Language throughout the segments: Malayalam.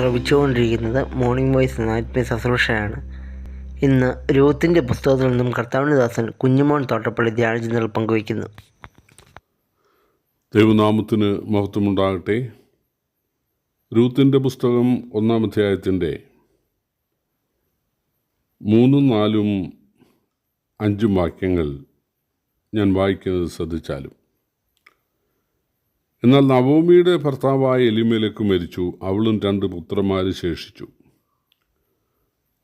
ശ്രവിച്ചുകൊണ്ടിരിക്കുന്നത് മോർണിംഗ് വോയിസ് എന്ന ആത്മീയ ശുശ്രൂഷയാണ് ഇന്ന് രൂത്തിന്റെ പുസ്തകത്തിൽ നിന്നും കർത്താവിനദാസൻ ദാസൻ കുഞ്ഞുമോൻ തോട്ടപ്പള്ളി ധ്യാനചിന്തകൾ പങ്കുവയ്ക്കുന്നു. ദൈവനാമത്തിന് മഹത്വമുണ്ടാകട്ടെ. രൂത്തിന്റെ പുസ്തകം ഒന്നാം അധ്യായത്തിന്റെ മൂന്നും നാലും അഞ്ചും വാക്യങ്ങൾ ഞാൻ വായിക്കുന്നത് ശ്രദ്ധിച്ചാലും. എന്നാൽ നവോമിയുടെ ഭർത്താവായ എലിമേലേക്ക് മരിച്ചു. അവളും രണ്ട് പുത്രന്മാർ ശേഷിച്ചു.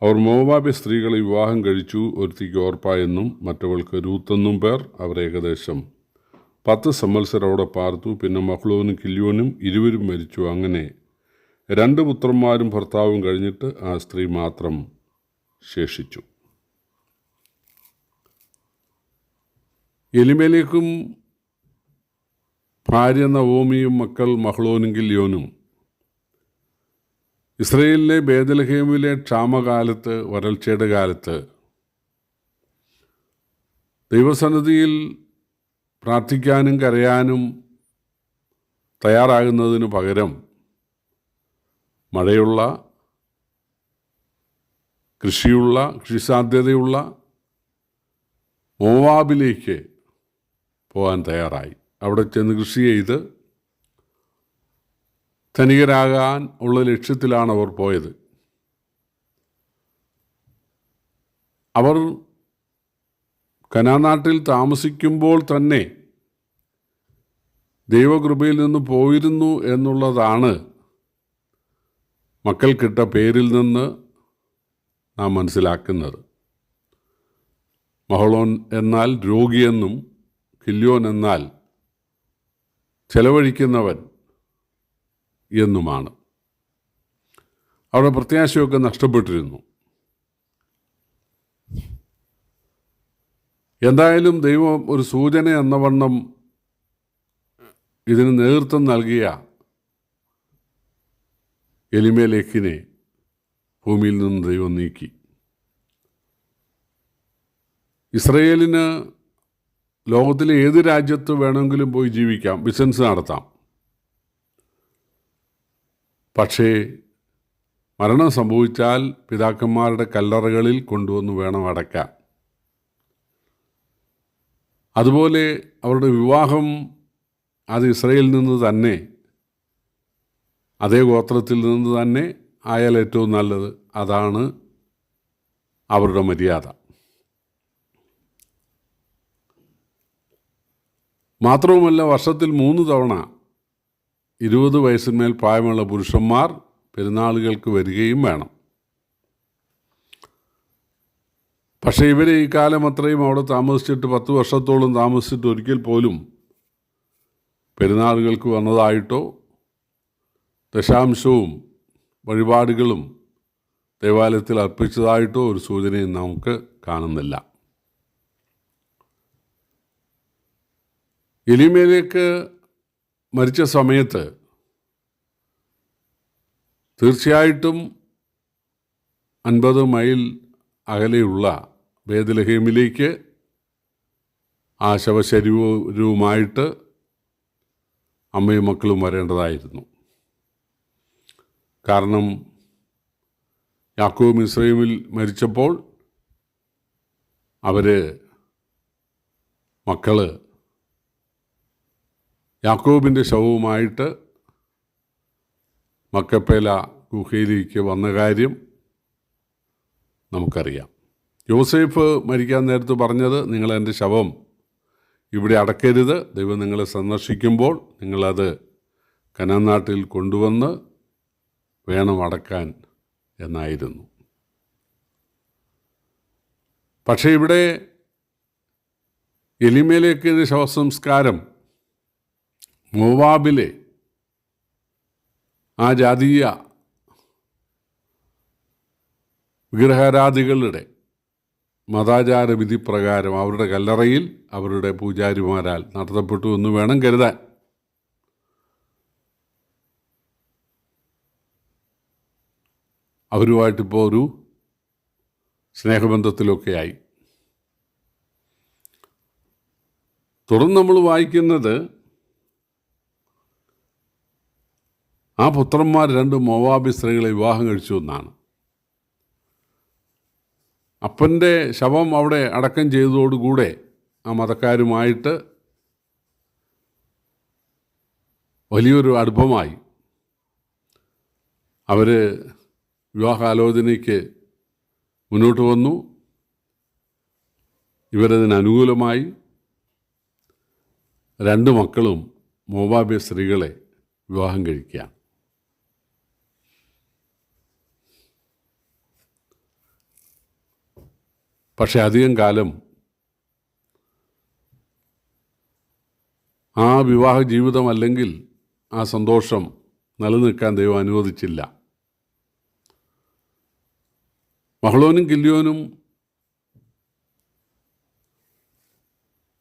അവർ മോവാബി സ്ത്രീകളെ വിവാഹം കഴിച്ചു. ഒരുത്തിക്ക് ഓർപ്പ എന്നും മറ്റവൾക്ക് രൂത്തെന്നും പേർ. അവർ ഏകദേശം പത്ത് സംവത്സരം അവിടെ പാർത്തു. പിന്നെ മഹ്ലോനും കില്യോനും ഇരുവരും മരിച്ചു. അങ്ങനെ രണ്ട് പുത്രന്മാരും ഭർത്താവും കഴിഞ്ഞിട്ട് ആ സ്ത്രീ മാത്രം ശേഷിച്ചു. എലിമേലേക്കും ഭാര്യ നവോമിയും മക്കൾ മഹ്ലോനും ഗില്യോനും ഇസ്രയേലിലെ ബേദലഹേമിലെ ക്ഷാമകാലത്ത് വരൾച്ചയുടെ കാലത്ത് ദൈവസന്നിധിയിൽ പ്രാർത്ഥിക്കാനും കരയാനും തയ്യാറാകുന്നതിന് പകരം മഴയുള്ള കൃഷിയുള്ള കൃഷി സാധ്യതയുള്ള മോവാബിലേക്ക് പോകാൻ തയ്യാറായി. അവിടെ ചെന്ന് കൃഷി ചെയ്ത് ധനികരാകാൻ ഉള്ള ലക്ഷ്യത്തിലാണ് അവർ പോയത്. അവർ കനാനാട്ടിൽ താമസിക്കുമ്പോൾ തന്നെ ദൈവകൃപയിൽ നിന്ന് പോയിരുന്നു എന്നുള്ളതാണ് മക്കൾക്കിട്ട പേരിൽ നിന്ന് നാം മനസ്സിലാക്കുന്നത്. മഹളോൻ എന്നാൽ രോഗിയെന്നും കില്യോൻ എന്നാൽ ചെലവഴിക്കുന്നവൻ എന്നുമാണ്. അവിടെ പ്രത്യാശയൊക്കെ നഷ്ടപ്പെട്ടിരുന്നു. എന്തായാലും ദൈവം ഒരു സൂചന എന്ന വണ്ണം ഇതിന് നേതൃത്വം നൽകിയ എലിമേലേക്കിനെ ഭൂമിയിൽ നിന്ന് ദൈവം നീക്കി. ഇസ്രയേലിന് ലോകത്തിലെ ഏത് രാജ്യത്ത് വേണമെങ്കിലും പോയി ജീവിക്കാം ബിസിനസ് നടത്താം. പക്ഷേ മരണം സംഭവിച്ചാൽ പിതാക്കന്മാരുടെ കല്ലറകളിൽ കൊണ്ടുവന്ന് വേണം അടയ്ക്കാൻ. അതുപോലെ അവരുടെ വിവാഹം അത് ഇസ്രയേലിൽ നിന്ന് തന്നെ അതേ ഗോത്രത്തിൽ നിന്ന് തന്നെ ആയാൽ ഏറ്റവും നല്ലത് അതാണ് അവരുടെ മര്യാദ. മാത്രവുമല്ല വർഷത്തിൽ മൂന്ന് തവണ ഇരുപത് വയസ്സിന്മേൽ പ്രായമുള്ള പുരുഷന്മാർ പെരുന്നാളുകൾക്ക് വരികയും വേണം. പക്ഷേ ഇവരെ ഈ കാലം അത്രയും അവിടെ താമസിച്ചിട്ട് പത്ത് വർഷത്തോളം താമസിച്ചിട്ട് ഒരിക്കൽ പോലും പെരുന്നാളുകൾക്ക് വന്നതായിട്ടോ ദശാംശവും വഴിപാടുകളും ദേവാലയത്തിൽ അർപ്പിച്ചതായിട്ടോ ഒരു സൂചനയും നമുക്ക് കാണുന്നില്ല. എലിമേലേക്ക് മരിച്ച സമയത്ത് തീർച്ചയായിട്ടും അൻപത് മൈൽ അകലെയുള്ള ബേദലഹേമിലേക്ക് ആ ശവശരീരവുമായിട്ട് അമ്മയും മക്കളും വരേണ്ടതായിരുന്നു. കാരണം യാക്കോബ് ഇസ്രൈമിൽ മരിച്ചപ്പോൾ അവർ മക്കൾ യാക്കോബിന്റെ ശവവുമായിട്ട് മക്കപ്പേല ഗുഹയിലേക്ക് വന്ന കാര്യം നമുക്കറിയാം. യോസേഫ് മരിക്കാൻ നേരത്ത് പറഞ്ഞത് നിങ്ങൾ എന്റെ ശവം ഇവിടെ അടക്കരുത്. ദൈവം നിങ്ങളെ സന്ദർശിക്കുമ്പോൾ നിങ്ങളത് കനനാട്ടിൽ കൊണ്ടുവന്ന് വേണം അടക്കാൻ എന്നായിരുന്നു. പക്ഷേ ഇവിടെ എലിമേലേക്ക് ശവസംസ്കാരം മോവാബിലെ ആ ജാതീയ വിഗ്രഹാരാധികളുടെ മതാചാര വിധി പ്രകാരം അവരുടെ കല്ലറയിൽ അവരുടെ പൂജാരിമാരാൽ നടത്തപ്പെട്ടു എന്ന് വേണം കരുതാൻ. അവരുമായിട്ടിപ്പോൾ ഒരു സ്നേഹബന്ധത്തിലൊക്കെയായി തുടർന്ന് നമ്മൾ വായിക്കുന്നത് ആ പുത്രന്മാർ രണ്ട് മോവാബി സ്ത്രീകളെ വിവാഹം കഴിച്ചു എന്നാണ്. അപ്പന്റെ ശവം അവിടെ അടക്കം ചെയ്തതോടുകൂടെ ആ മതക്കാരുമായിട്ട് വലിയൊരു അടുപ്പമായി. അവർ വിവാഹാലോചനയ്ക്ക് മുന്നോട്ട് വന്നു. ഇവരതിന് അനുകൂലമായി രണ്ട് മക്കളും മോബാബി സ്ത്രീകളെ വിവാഹം കഴിക്കുകയാണ്. പക്ഷെ അധികം കാലം ആ വിവാഹ ജീവിതം അല്ലെങ്കിൽ ആ സന്തോഷം നിലനിൽക്കാൻ ദൈവം അനുവദിച്ചില്ല. മഹളോനും കില്ലിയോനും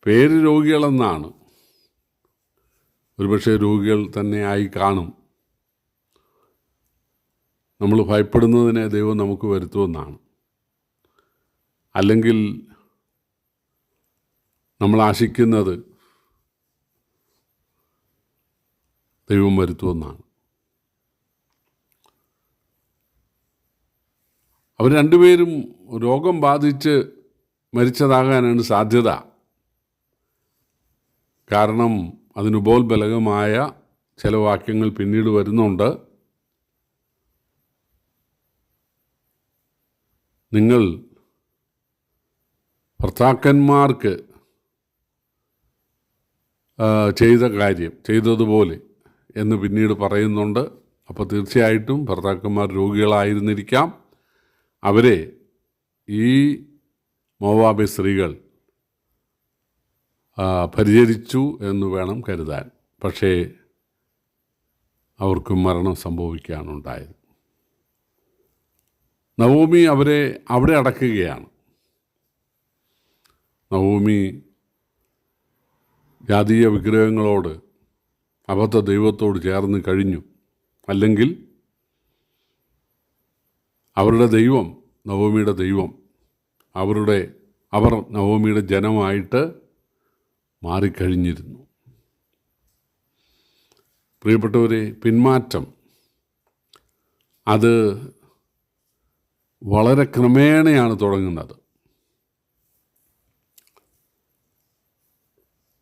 പേര് രോഗികളെന്നാണ്. ഒരുപക്ഷെ രോഗികൾ തന്നെ ആയി കാണും. നമ്മൾ ഭയപ്പെടുന്നതിനെ ദൈവം നമുക്ക് വരുത്തുമെന്നാണ്. അല്ലെങ്കിൽ നമ്മൾ ആശിക്കുന്നത് ദൈവം വരുത്തുമെന്നാണ്. അവർ രണ്ടുപേരും രോഗം ബാധിച്ച് മരിച്ചതാകാനാണ് സാധ്യത. കാരണം അതിനുപോൽബലകമായ ചില വാക്യങ്ങൾ പിന്നീട് വരുന്നുണ്ട്. നിങ്ങൾ ഭർത്താക്കന്മാർക്ക് ചെയ്ത കാര്യം ചെയ്തതുപോലെ എന്ന് പിന്നീട് പറയുന്നുണ്ട്. അപ്പോൾ തീർച്ചയായിട്ടും ഭർത്താക്കന്മാർ രോഗികളായിരുന്നിരിക്കാം. അവരെ ഈ മോവാബി സ്ത്രീകൾ പരിചരിച്ചു എന്ന് വേണം കരുതാൻ. പക്ഷേ അവർക്ക് മരണം സംഭവിക്കുകയാണ് ഉണ്ടായത് നവോമി അവരെ അവിടെ അടക്കുകയാണ്. നവോമി ജാതീയ വിഗ്രഹങ്ങളോട് അബദ്ധ ദൈവത്തോട് ചേർന്ന് കഴിഞ്ഞു. അല്ലെങ്കിൽ അവരുടെ ദൈവം നവോമിയുടെ ദൈവം അവരുടെ അവർ നവോമിയുടെ ജനമായിട്ട് മാറിക്കഴിഞ്ഞിരുന്നു. പ്രിയപ്പെട്ടവരെ പിന്മാറ്റം. അത് വളരെ ക്രമേണയാണ് തുടങ്ങുന്നത്.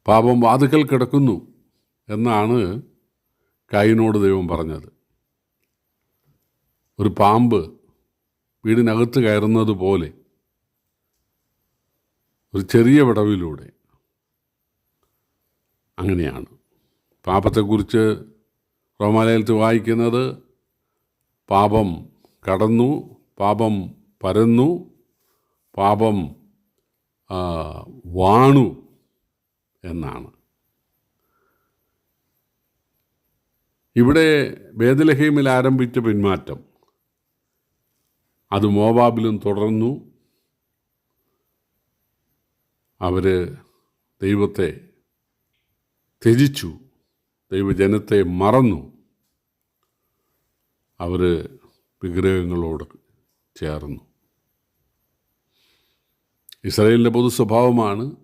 പാപം വാതുക്കൽ കിടക്കുന്നു എന്നാണ് കൈനോട് ദൈവം പറഞ്ഞത്. ഒരു പാമ്പ് വീടിനകത്ത് കയറുന്നത് പോലെ ഒരു ചെറിയ വിടവിലൂടെ അങ്ങനെയാണ്. പാപത്തെക്കുറിച്ച് റോമാലയത്തിൽ വായിക്കുന്നത് പാപം കടന്നു പാപം പരന്നു പാപം വാണു. എന്നാണ്. ഇവിടെ ബേദലഹീമിൽ ആരംഭിച്ച പിന്മാറ്റം. അത് മോവാബിലും തുടർന്നു. അവർ ദൈവത്തെ ത്യജിച്ചു. ദൈവജനത്തെ മറന്നു. അവർ വിഗ്രഹങ്ങളോട് ചേർന്നു. ഇസ്രയേലിന്റെ പൊതു സ്വഭാവമാണ്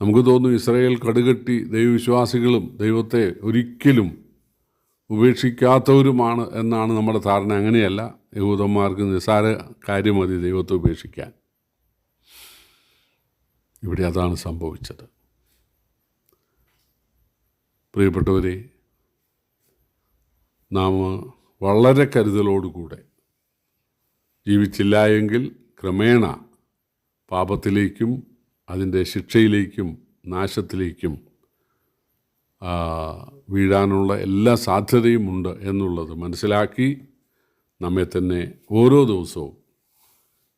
നമുക്ക് തോന്നും ഇസ്രായേൽ കടുകട്ടി ദൈവവിശ്വാസികളും ദൈവത്തെ ഒരിക്കലും ഉപേക്ഷിക്കാത്തവരുമാണ് എന്നാണ് നമ്മുടെ ധാരണ. അങ്ങനെയല്ല യഹൂദന്മാർക്ക് നിസ്സാര കാര്യം മതി ദൈവത്തെ ഉപേക്ഷിക്കാൻ. ഇവിടെ അതാണ് സംഭവിച്ചത്. പ്രിയപ്പെട്ടവരെ നാം വളരെ കരുതലോടുകൂടെ ജീവിച്ചില്ല എങ്കിൽ ക്രമേണ പാപത്തിലേക്കും അതിന്റെ ശിക്ഷയിലേക്കും നാശത്തിലേക്കും വീഴാനുള്ള എല്ലാ സാധ്യതയുമുണ്ട് എന്നുള്ളത് മനസ്സിലാക്കി നമ്മെ തന്നെ ഓരോ ദിവസവും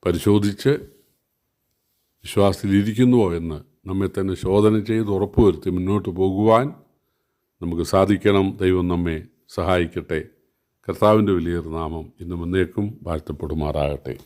പരിശോധിച്ച് വിശ്വാസത്തിലിരിക്കുന്നുവോ എന്ന് നമ്മെ തന്നെ ശോധന ചെയ്ത് ഉറപ്പുവരുത്തി മുന്നോട്ട് പോകുവാൻ നമുക്ക് സാധിക്കണം. ദൈവം നമ്മെ സഹായിക്കട്ടെ. കർത്താവിന്റെ വലിയൊരു നാമം ഇന്നും എന്നേക്കും വാഴ്ത്തപ്പെടുമാറാകട്ടെ.